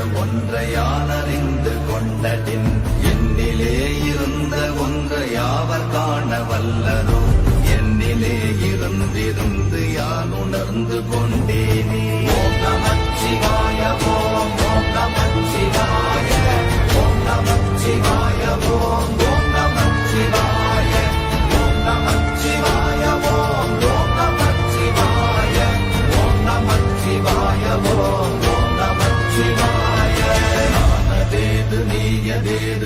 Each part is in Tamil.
இருந்த ஒன்றையானறிந்து கொண்டடின் என்னிலே இருந்த ஒன்றை யாவர் காண வல்லரோ என்னிலே இருந்திருந்து யான் உணர்ந்து கொண்டேனே.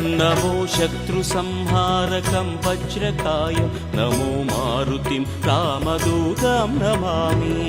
नमो शत्रुसंहारकं वज्रकाय नमो मारुतिं रामदूतं नमामि